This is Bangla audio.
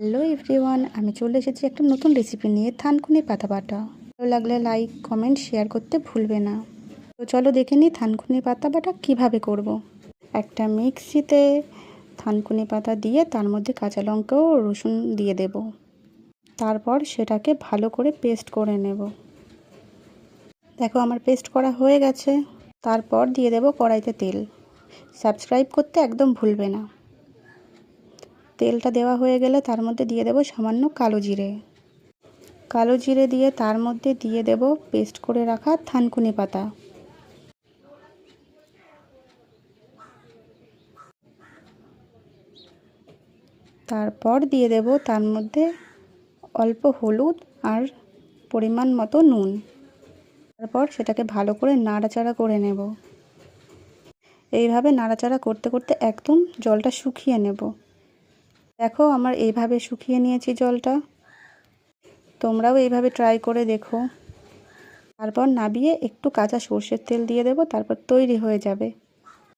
হ্যালো এভরিওয়ান, আমি চলে এসেছি একটা নতুন রেসিপি নিয়ে থানকুনি পাতা বাটা ভালো লাগলে লাইক কমেন্ট শেয়ার করতে ভুলবে না। তো চলো দেখে নিই থানকুনি পাতা বাটা কীভাবে করব। একটা মিক্সিতে থানকুনি পাতা দিয়ে তার মধ্যে কাঁচা লঙ্কা ও রসুন দিয়ে দেব। তারপর সেটাকে ভালো করে পেস্ট করে নেব। দেখো আমার পেস্ট করা হয়ে গেছে। তারপর দিয়ে দেব কড়াইতে তেল। সাবস্ক্রাইব করতে একদম ভুলবে না। তেলটা দেওয়া হয়ে গেলে তার মধ্যে দিয়ে দেব সামান্য কালো জিরে। কালো জিরে দিয়ে তার মধ্যে দিয়ে দেব পেস্ট করে রাখা থানকুনি পাতা। তারপর দিয়ে দেব তার মধ্যে অল্প হলুদ আর পরিমাণ মতো নুন। তারপর সেটাকে ভালো করে নাড়াচাড়া করে নেব। এইভাবে নাড়াচাড়া করতে করতে একদম জলটা শুকিয়ে নেব। দেখো আমার এইভাবে শুকিয়ে নিয়েছি জলটা। তোমরাও এইভাবে ট্রাই করে দেখো। তারপর নাবিয়ে একটু কাঁচা সর্ষের তেল দিয়ে দেবো, তারপর তৈরি হয়ে যাবে।